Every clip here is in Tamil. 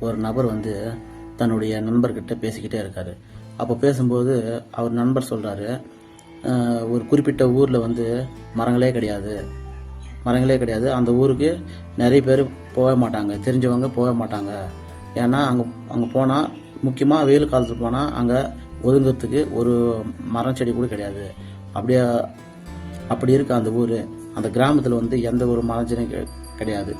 ஒரு நபர் வந்து தன்னுடைய நண்பர்கிட்ட பேசிக்கிட்டே இருக்காரு. அப்போ பேசும்போது அவர் நண்பர் சொல்கிறாரு ஒரு குறிப்பிட்ட ஊரில் வந்து மரங்களே கிடையாது. மரங்களே கிடையாது. அந்த ஊருக்கு நிறைய பேர் போக மாட்டாங்க. தெரிஞ்சவங்க போக மாட்டாங்க. ஏன்னா அங்கே அங்கே போனால் முக்கியமாக வெயில் காலத்துக்கு போனால் அங்கே ஒதுங்கிறதுக்கு ஒரு மரம் செடி கூட கிடையாது. அப்படியே அப்படி இருக்கு அந்த ஊர். அந்த கிராமத்தில் வந்து எந்த ஒரு மரம் செடியும் கெ- கிடையாது.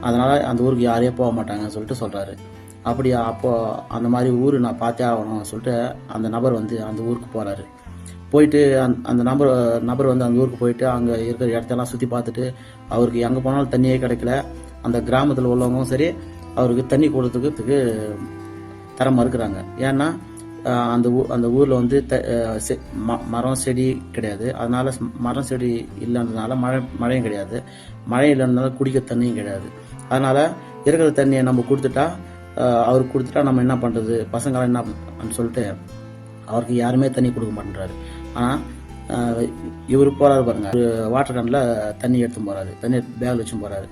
அதனால் அந்த ஊருக்கு யாரையும் போக மாட்டாங்கன்னு சொல்லிட்டு சொல்கிறாரு அப்படியா அப்போது அந்த மாதிரி ஊர் நான் பார்த்தே ஆகணும்னு சொல்லிட்டு அந்த நபர் வந்து அந்த ஊருக்கு போகிறாரு போயிட்டு அந் அந்த நபர் நபர் வந்து அந்த ஊருக்கு போயிட்டு அங்கே இருக்கிற இடத்தெல்லாம் சுற்றி பார்த்துட்டு அவருக்கு எங்கே போனாலும் தண்ணியே கிடைக்கல. அந்த கிராமத்தில் உள்ளவங்களும் சரி அவருக்கு தண்ணி கொடுத்துக்கிறதுக்கு தர மறுக்கிறாங்க. ஏன்னா அந்த ஊ அந்த ஊரில் வந்து த- செ- ம- மரம் செடி கிடையாது. அதனால மரம் செடி இல்லைன்றதுனால மழை மழையும் கிடையாது. மழை இல்லைன்றதுனால குடிக்க தண்ணியும் கிடையாது. அதனால் இருக்கிற தண்ணியை நம்ம கொடுத்துட்டா அவருக்கு கொடுத்துட்டா நம்ம என்ன பண்ணுறது பசங்களாம் என்ன பண்ண- சொல்லிட்டு அவருக்கு யாருமே தண்ணி கொடுக்க மாட்டேன்றாரு. ஆனால் இவர் போகிறாரு பாருங்க. ஒரு வாட்டர் கேனில் தண்ணி எடுத்து போகிறாரு தண்ணி பேக்கில் வச்சு போகிறாரு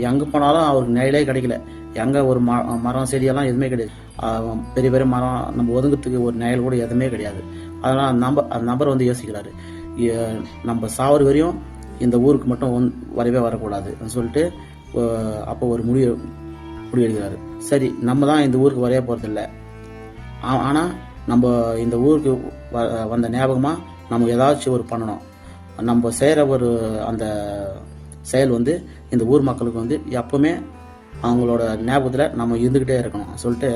எங்கே போனாலும் அவருக்கு நிழலே கிடைக்கல. எங்கே ஒரு ம மரம் செடியெல்லாம் எதுவுமே கிடையாது. பெரிய பெரிய மரம் நம்ம ஒதுங்கிறதுக்கு ஒரு நிழல் கூட எதுவுமே கிடையாது. அதனால் அந்த நம்பர் அந்த நபர் வந்து யோசிக்கிறாரு. நம்ம சாவர வரையும் இந்த ஊருக்கு மட்டும் வரவே வரக்கூடாதுன்னு சொல்லிட்டு அப்போ ஒரு முடிவு முடிவெடுக்கிறாரு சரி நம்ம தான் இந்த ஊருக்கு வரைய போகிறதில்ல ஆனால் நம்ம இந்த ஊருக்கு வ- வந்த ஞாபகமாக நம்ம ஏதாச்சும் ஒரு பண்ணணும். நம்ம செய்கிற ஒரு அந்த செயல் வந்து இந்த ஊர் மக்களுக்கு வந்து எப்பவுமே அவங்களோட ஞாபகத்தில் நம்ம இருந்துக்கிட்டே இருக்கணும். சொல்லிட்டு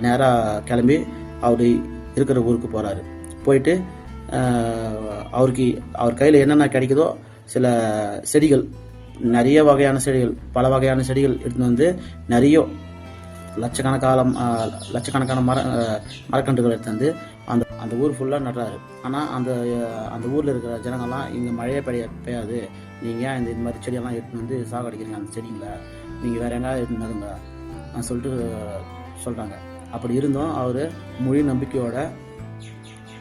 நேராக கிளம்பி அவர் இருக்கிற ஊருக்கு போகிறாரு போயிட்டு அவருக்கு அவர் கையில் என்னென்ன கிடைக்குதோ சில செடிகள் நிறைய வகையான செடிகள் பல வகையான செடிகள் எடுத்துன்னு வந்து நிறைய லட்சக்கணக்கான லட்சக்கணக்கான மர மரக்கன்றுகள் எடுத்து வந்து அந்த அந்த ஊர் ஃபுல்லாக நடுறாரு. ஆனால் அந்த அந்த ஊரில் இருக்கிற ஜனங்கள்லாம் இங்கே மழையே பெய்ய பெய்யாது. நீங்கள் ஏன் இந்த இது மாதிரி செடியெல்லாம் எடுத்துன்னு வந்து சாகடிக்கிறீங்க அந்த செடிங்களை? நீங்கள் வேற எங்கேயாவது எடுத்து நடுங்க. ஆஹ் சொல்லிட்டு சொல்கிறாங்க அப்படி இருந்தும் அவர் மொழி நம்பிக்கையோட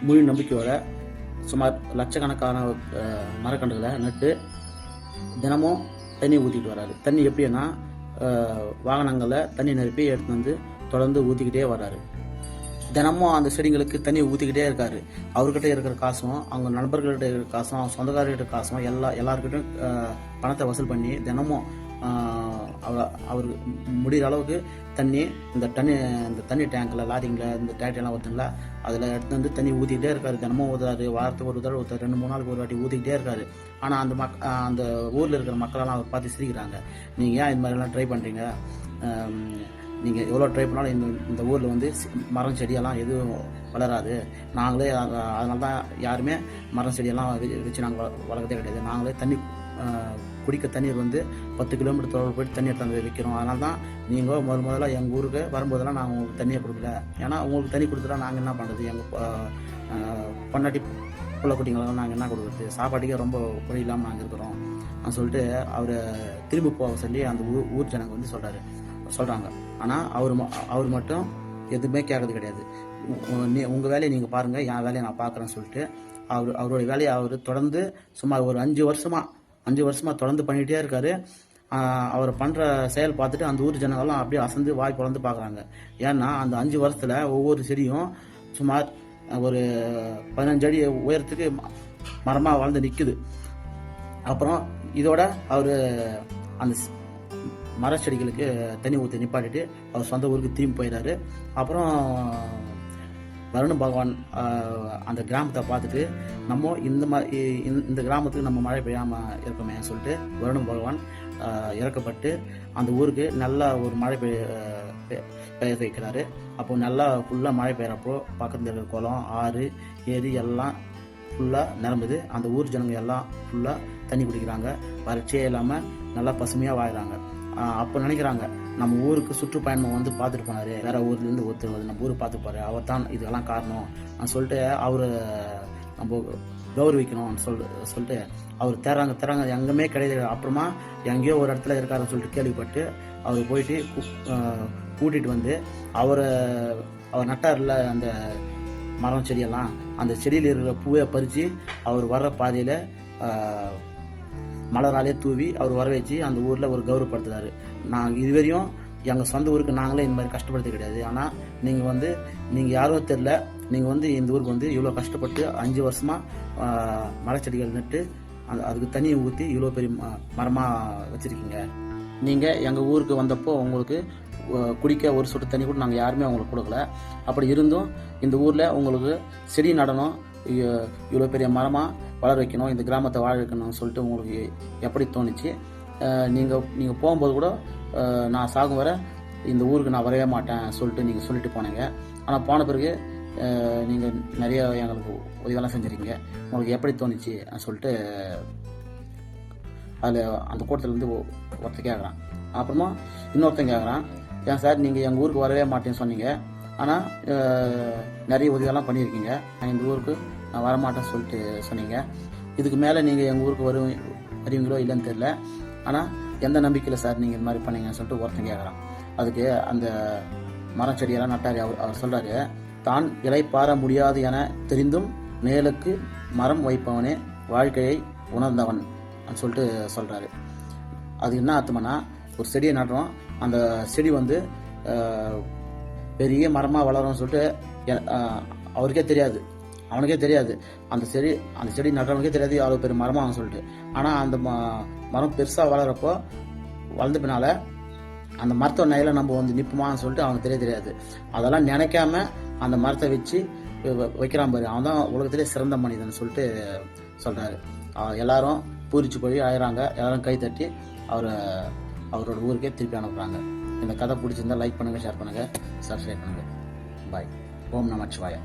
மொழி நம்பிக்கையோட சுமார் லட்சக்கணக்கான மரக்கன்றுகளை நட்டு தினமும் தண்ணி ஊற்றிட்டு வராரு. தண்ணி எப்படின்னா வாகனங்களில் தண்ணி நிரப்பி எடுத்து வந்து தொடர்ந்து ஊற்றிக்கிட்டே வராரு. தினமும் அந்த செடிங்களுக்கு தண்ணி ஊற்றிக்கிட்டே இருக்காரு. அவர்கிட்ட இருக்கிற காசும் அவங்க நண்பர்கள்கிட்ட இருக்கிற காசும் அவங்க சொந்தக்காரர்கிட்ட காசும் எல்லா எல்லாருக்கிட்டையும் பணத்தை வசூல் பண்ணி தினமும் அவர் முடிகிற அளவுக்கு தண்ணி இந்த தண்ணி இந்த தண்ணி டேங்கில் லாரிங்கில் இந்த டேட்டெல்லாம் ஊற்றுங்களா அதில் எடுத்து வந்து தண்ணி ஊற்றிக்கிட்டே இருக்காரு. தினமும் ஊதுறாரு வாரத்துக்கு ஒரு தடவை ஊற்றுறாரு ரெண்டு மூணு நாளுக்கு ஒரு வாட்டி ஊற்றிக்கிட்டே இருக்காரு. ஆனால் அந்த மக் அந்த ஊரில் இருக்கிற மக்களெல்லாம் அவர் பார்த்து சிரிக்கிறாங்க. நீங்கள் ஏன் இந்த மாதிரிலாம் ட்ரை பண்ணுறீங்க நீங்கள் எவ்வளோ ட்ரை பண்ணாலும் இந்த இந்த ஊரில் வந்து மரம் செடியெல்லாம் எதுவும் வளராது. நாங்களே அதனால தான் யாருமே மரம் செடியெல்லாம் வச்சு நாங்கள் வளர்க்கதே கிடையாது. நாங்களே தண்ணி குடிக்க தண்ணீர் வந்து பத்து கிலோமீட்டர் தொலைவு போயிட்டு தண்ணி எடுத்து வைக்கிறோம். அதனால தான் நீங்கள் முதல் முதல்ல எங்கள் ஊருக்கு வரும்போதெல்லாம் நாங்கள் உங்களுக்கு தண்ணியை கொடுக்கல. ஏன்னா உங்களுக்கு தண்ணி கொடுத்துட்டா நாங்கள் என்ன பண்ணுறது எங்கள் பொண்டாட்டி புள்ள குட்டிங்களெல்லாம் நாங்கள் என்ன கொடுக்குறது? சாப்பாட்டுக்கே ரொம்ப குறை இல்லாமல் நாங்கள் இருக்கிறோம். அப்படின்னு சொல்லிட்டு அவரை திரும்பி போக சொல்லி அந்த ஊர் ஊர் ஜனங்க வந்து சொல்கிறாரு சொல்கிறாங்க ஆனால் அவர் ம- அவர் மட்டும் எதுவுமே கேட்கறது கிடையாது. நீ உங்கள் வேலையை நீங்கள் பாருங்கள் என் வேலையை நான் பார்க்குறேன்னு சொல்லிட்டு அவர் அவருடைய வேலையை அவர் தொடர்ந்து சுமார் ஒரு அஞ்சு வருஷமாக அஞ்சு வருஷமா தொடர்ந்து பண்ணிகிட்டே இருக்காரு. அவர் பண்ணுற செயல் பார்த்துட்டு அந்த ஊர் ஜனங்கள்லாம் அப்படியே அசந்து வாய் பிளந்து பார்க்குறாங்க ஏன்னா அந்த அஞ்சு வருஷத்தில் ஒவ்வொரு செடியும் சுமார் ஒரு பதினஞ்சு அடி உயரத்துக்கு மரமாக வளர்ந்து நிற்குது அப்புறம் இதோட அவர் அந்த மரச்செடிகளுக்கு தண்ணி ஊற்றி நிப்பாட்டிட்டு அவர் சொந்த ஊருக்கு திரும்பி போயிடாரு அப்புறம் வருண பகவான் அந்த கிராமத்தை பார்த்துட்டு நம்ம இந்த மாதிரி இந்த கிராமத்துக்கு நம்ம மழை பெய்யாமல் இருக்கோமே சொல்லிட்டு வருண பகவான் இறக்கப்பட்டு அந்த ஊருக்கு நல்லா ஒரு மழை பெய்ய பெய்ய வைக்கிறாரு. அப்போ நல்லா ஃபுல்லாக மழை பெய்கிறப்போ பக்கத்தில் இருக்கிற குளம் ஆறு ஏரி எல்லாம் ஃபுல்லாக நிரம்புது. அந்த ஊர் ஜனங்க எல்லாம் ஃபுல்லாக தண்ணி குடிக்கிறாங்க. வறட்சியே இல்லாமல் நல்லா பசுமையாக வாழ்கிறாங்க அப்போ நினைக்கிறாங்க நம்ம ஊருக்கு சுற்றுப்பயணம் வந்து பார்த்துட்டு போனார். வேற ஊர்லேருந்து ஒருத்தர் வந்து நம்ம ஊரை பார்த்துப்பாரு அவர் தான் இதெல்லாம் காரணம். நான் சொல்லிட்டு அவரை நம்ம கௌரவிக்கணும்னு சொல் சொல்லிட்டு அவர் தராங்க தராங்க எங்கேயுமே கிடையாது. அப்புறமா எங்கேயோ ஒரு இடத்துல இருக்காருன்னு சொல்லிட்டு கேள்விப்பட்டு அவர் போயிட்டு கூட்டிகிட்டு வந்து அவரை அவர் நட்டார்ல அந்த மரம் செடியெல்லாம் அந்த செடியில் இருக்கிற பூவை பறித்து அவர் வர்ற பாதையில் மலராலே தூவி அவர் வர வச்சு அந்த ஊரில் ஒரு கௌரவப்படுத்துறாரு. நான் இதுவரையும் எங்கள் சொந்த ஊருக்கு நாங்களே இந்த மாதிரி கஷ்டப்படுத்த கிடையாது. ஆனால் நீங்கள் வந்து நீங்கள் யாரும் தெரில நீங்கள் வந்து இந்த ஊருக்கு வந்து இவ்வளோ கஷ்டப்பட்டு அஞ்சு வருஷமாக மரச்செடிகள் நட்டு அந்த அதுக்கு தண்ணியை ஊற்றி இவ்வளோ பெரிய மரமாக வச்சுருக்கீங்க. நீங்கள் எங்கள் ஊருக்கு வந்தப்போ உங்களுக்கு குடிக்க ஒரு சொட்டு தண்ணி கூட நாங்கள் யாருமே உங்களுக்கு கொடுக்கல. அப்படி இருந்தும் இந்த ஊரில் உங்களுக்கு செடி நடணும் இவ்வளோ பெரிய மரமாக வளர வைக்கணும் இந்த கிராமத்தை வாழ வைக்கணும்னு சொல்லிட்டு உங்களுக்கு எப்படி தோணுச்சு? நீங்கள் நீங்கள் போகும்போது கூட நான் சாகும் வர இந்த ஊருக்கு நான் வரவே மாட்டேன் சொல்லிட்டு நீங்கள் சொல்லிட்டு போனீங்க. ஆனால் போன பிறகு நீங்கள் நிறைய எங்களுக்கு உதவியெல்லாம் செஞ்சுருக்கீங்க. உங்களுக்கு எப்படி தோணுச்சு சொல்லிட்டு அதில் அந்த கூட்டத்துலேருந்து ஒருத்தர் கேட்குறான் அப்புறமா இன்னொருத்தன் கேட்குறான் ஏன் சார் நீங்கள் எங்கள் ஊருக்கு வரவே மாட்டேன்னு சொன்னீங்க. ஆனால் நிறைய உதவியெல்லாம் பண்ணியிருக்கீங்க. நான் இந்த ஊருக்கு நான் வரமாட்டேன்னு சொல்லிட்டு சொன்னீங்க. இதுக்கு மேலே நீங்கள் எங்கள் ஊருக்கு வரு வருவீங்களோ இல்லைன்னு தெரியல. ஆனால் எந்த நம்பிக்கையில் சார் நீங்கள் இந்த மாதிரி பண்ணீங்கன்னு சொல்லிட்டு ஒருத்தன் கேட்குறான் அதுக்கு அந்த மரம் செடியெல்லாம் நட்டார். அவர் அவர் சொல்கிறாரு தான் இலைப்பாற முடியாது என தெரிந்தும் மேலுக்கு மரம் வைப்பவனே வாழ்க்கையை உணர்ந்தவன் சொல்லிட்டு சொல்கிறாரு அது என்ன அர்த்தம்னா ஒரு செடியை நடுறோம் அந்த செடி வந்து பெரிய மரமாக வளரும்னு சொல்லிட்டு எ- அவருக்கே தெரியாது. அவனுக்கே தெரியாது. அந்த செடி அந்த செடி நடுறவனுக்கே தெரியாது அவ்வளோ பெரிய மரமாகும் சொல்லிட்டு. ஆனால் அந்த ம- மரம் பெருசாக வளர்றப்போ வளர்ந்த பின்னால் அந்த மரத்தை நையில நம்ம வந்து நிற்போமான்னு சொல்லிட்டு அவனுக்கு தெரிய தெரியாது. அதெல்லாம் நினைக்காம அந்த மரத்தை வச்சு வ- வைக்கிறான் பாரு. அவன் தான் உலகத்திலே சிறந்த மனிதன் சொல்லிட்டு சொல்கிறாரு எல்லாரும் பூரிச்சு போய் ஆயிடுறாங்க எல்லாரும் கை தட்டி அவரை அவரோட ஊருக்கே திருப்பி அனுப்புகிறாங்க இந்த கதை பிடிச்சிருந்தா லைக் பண்ணுங்கள் ஷேர் பண்ணுங்கள் சப்ஸ்கிரைப் பண்ணுங்கள் பாய் ஓம் நமச்சிவாயா